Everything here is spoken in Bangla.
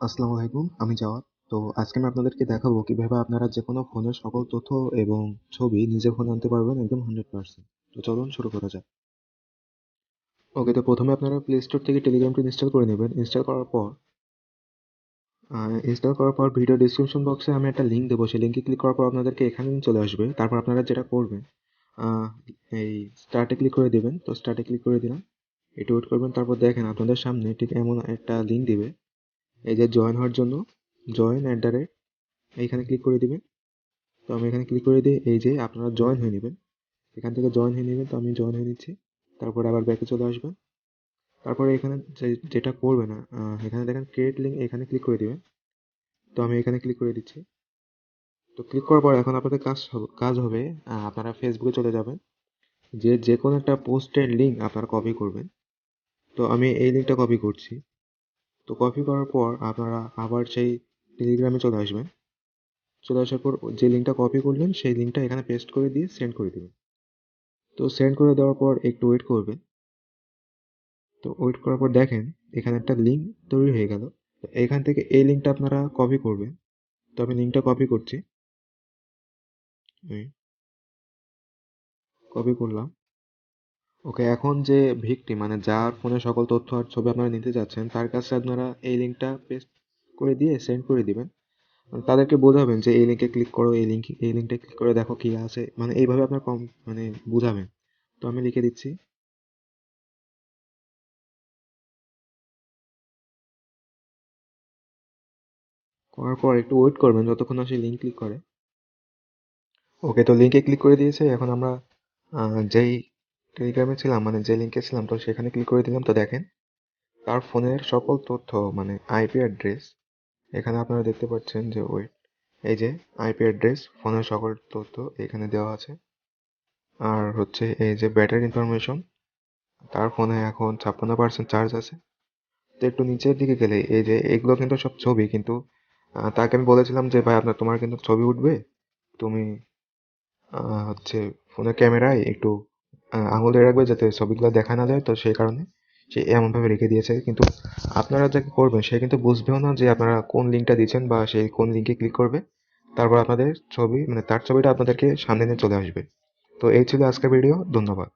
আসসালামু আলাইকুম, আমি জাওয়াদ। তো আজকে আমি আপনাদেরকে দেখাবো কীভাবে আপনারা যে কোনো ফোনের সকল তথ্য এবং ছবি নিজের ফোনে আনতে পারবেন একদম হান্ড্রেড পার্সেন্ট। তো চলুন শুরু করা যাক। ওকে, তো প্রথমে আপনারা প্লে স্টোর থেকে টেলিগ্রামটি ইনস্টল করে নেবেন। ইনস্টল করার পর ইনস্টল করার পর ভিডিও ডিসক্রিপশন বক্সে আমি একটা লিঙ্ক দেবো। সেই লিঙ্কে ক্লিক করার পর আপনাদেরকে এখানে চলে আসবে। তারপর আপনারা যেটা করবেন এই স্টার্টে ক্লিক করে দেবেন। তো স্টার্টে ক্লিক করে দিলাম। একটু ওয়েট করবেন, তারপর দেখেন আপনাদের সামনে ঠিক এমন একটা লিঙ্ক দিবে। এই যে জয়েন হওয়ার জন্য জয়েন অ্যাট দ্য রেট এইখানে ক্লিক করে দিবেন। তো আমি এখানে ক্লিক করে দিই এই যে আপনারা জয়েন হয়ে নেবেন। এখান থেকে জয়েন হয়ে নেবেন, তো আমি জয়েন হয়ে নিচ্ছি। তারপরে আবার ব্যাকে চলে আসবেন। তারপরে এখানে যেটা করবে না এখানে দেখেন ক্রিয়েট লিঙ্ক এখানে ক্লিক করে দেবেন। তো আমি এখানে ক্লিক করে দিচ্ছি। তো ক্লিক করার পর এখন আপনাদের কাজ কাজ হবে আপনারা ফেসবুকে চলে যাবেন। যে যে কোনো একটা পোস্টের লিঙ্ক আপনারা কপি করবেন। তো আমি এই লিঙ্কটা কপি করছি। তো কপি করার পর আপনারা আবার সেই টেলিগ্রামে চলে আসবেন। চলে আসার পর যে লিঙ্কটা কপি করলেন, সেই লিঙ্কটা এখানে পেস্ট করে দিয়ে সেন্ড করে দেবেন। তো সেন্ড করে দেওয়ার পর একটু ওয়েট করবেন। তো ওয়েট করার পর দেখেন, এখানে একটা লিঙ্ক তৈরি হয়ে গেল। তো এখান থেকে এই লিঙ্কটা আপনারা কপি করবেন। তো আমি লিঙ্কটা কপি করছি। কপি করলাম। ওকে, এখন যে ভিকটি মানে যার ফোনে সকল তথ্য আর ছবি আপনারা নিতে যাচ্ছেন, তার কাছে আপনারা এই লিঙ্কটা পেস্ট করে দিয়ে সেন্ড করে দিবেন। তাদেরকে বোঝাবেন যে এই লিঙ্কে ক্লিক করো, এই লিঙ্ক, এই লিঙ্কটা ক্লিক করে দেখো কি আছে। মানে এইভাবে আপনার কম মানে বোঝাবেন। তো আমি লিখে দিচ্ছি। করার পর একটু ওয়েট করবেন যতক্ষণ সেই লিঙ্ক ক্লিক করে। ওকে, তো লিঙ্কে ক্লিক করে দিয়েছে। এখন আমরা যেই টেলিগ্রামে ছিলাম মানে যে লিঙ্কে ছিলাম, তো সেখানে ক্লিক করে দিলাম, তো দেখেন তার ফোনের সকল তথ্য মানে আইপি অ্যাড্রেস এখানে আপনারা দেখতে পাচ্ছেন যে ওয়েট এই যে আইপি অ্যাড্রেস ফোনের সকল তথ্য এখানে দেওয়া আছে। আর হচ্ছে এই যে ব্যাটারি ইনফরমেশন তার ফোনে এখন ছাপ্পান্ন পার্সেন্ট চার্জ আছে। তো একটু নিচের দিকে গেলে, এই যে এগুলো কিন্তু সব ছবি, কিন্তু তাকে আমি বলেছিলাম যে, ভাই, আপনার, তোমার কিন্তু ছবি উঠবে। তুমি হচ্ছে ফোনের ক্যামেরায় একটু আঙুল দিয়ে রাখবে যাতে ছবিগুলো দেখা না যায়, তো সেই কারণে সে এমনভাবে রেখে দিয়েছে। কিন্তু আপনারা যাকে করবেন, সে কিন্তু বুঝবেও না যে আপনারা কোন লিঙ্কটা দিচ্ছেন বা সেই কোন লিঙ্কে ক্লিক করবে। তারপর আপনাদের ছবি মানে তার ছবিটা আপনাদেরকে সামনে নিয়ে চলে আসবে। তো এই ছিল আজকের ভিডিও। ধন্যবাদ।